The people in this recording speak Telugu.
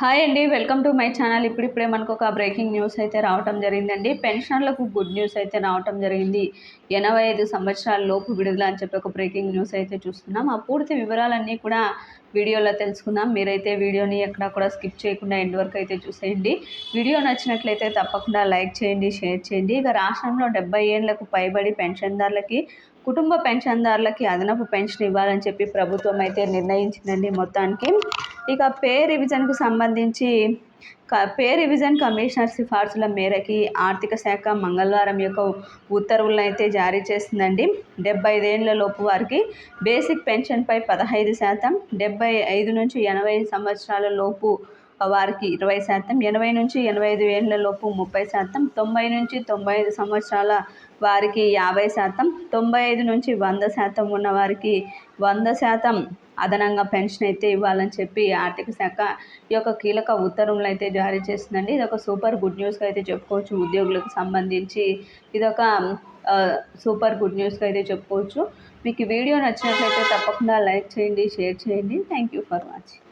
హాయ్ అండి వెల్కమ్ టు మై ఛానల్. ఇప్పుడిప్పుడే మనకు ఒక బ్రేకింగ్ న్యూస్ అయితే రావటం జరిగిందండి. పెన్షనర్లకు గుడ్ న్యూస్ అయితే రావటం జరిగింది. ఎనభై ఐదు సంవత్సరాల లోపు విడుదల అని చెప్పి ఒక బ్రేకింగ్ న్యూస్ అయితే చూస్తున్నాం. ఆ పూర్తి వివరాలన్నీ కూడా వీడియోలో తెలుసుకుందాం. మీరైతే వీడియోని ఎక్కడ కూడా స్కిప్ చేయకుండా ఎండ్ వరకు అయితే చూసేయండి. వీడియో నచ్చినట్లయితే తప్పకుండా లైక్ చేయండి షేర్ చేయండి. ఇక రాష్ట్రంలో డెబ్బై ఏళ్ళకు పైబడి పెన్షన్దారులకి కుటుంబ పెన్షన్దారులకి అదనపు పెన్షన్ ఇవ్వాలని చెప్పి ప్రభుత్వం అయితే నిర్ణయించిందండి మొత్తానికి. ఇక పే రివిజన్కు సంబంధించి పే రివిజన్ కమిషనర్ సిఫార్సుల మేరకి ఆర్థిక శాఖ మంగళవారం యొక్క ఉత్తర్వులను అయితే జారీ చేసిందండి. డెబ్బై ఐదేళ్ళ లోపు వారికి బేసిక్ పెన్షన్పై పదహైదు శాతం డెబ్బై ఐదు నుంచి ఎనభై సంవత్సరాల లోపు వారికి ఇరవై శాతం ఎనభై నుంచి ఎనభై ఐదు ఏళ్ళ లోపు ముప్పై శాతం తొంభై నుంచి తొంభై ఐదు సంవత్సరాల వారికి యాభై శాతం తొంభై ఐదు నుంచి వంద శాతం ఉన్న వారికి వంద శాతం అదనంగా పెన్షన్ అయితే ఇవ్వాలని చెప్పి ఆర్థిక శాఖ ఈ యొక్క కీలక ఉత్తర్వులు అయితే జారీ చేస్తుందండి. ఇది ఒక సూపర్ గుడ్ న్యూస్గా అయితే చెప్పుకోవచ్చు. ఉద్యోగులకు సంబంధించి ఇదొక సూపర్ గుడ్ న్యూస్గా అయితే చెప్పుకోవచ్చు. మీకు వీడియో నచ్చినట్లయితే తప్పకుండా లైక్ చేయండి షేర్ చేయండి. Thank you for watching.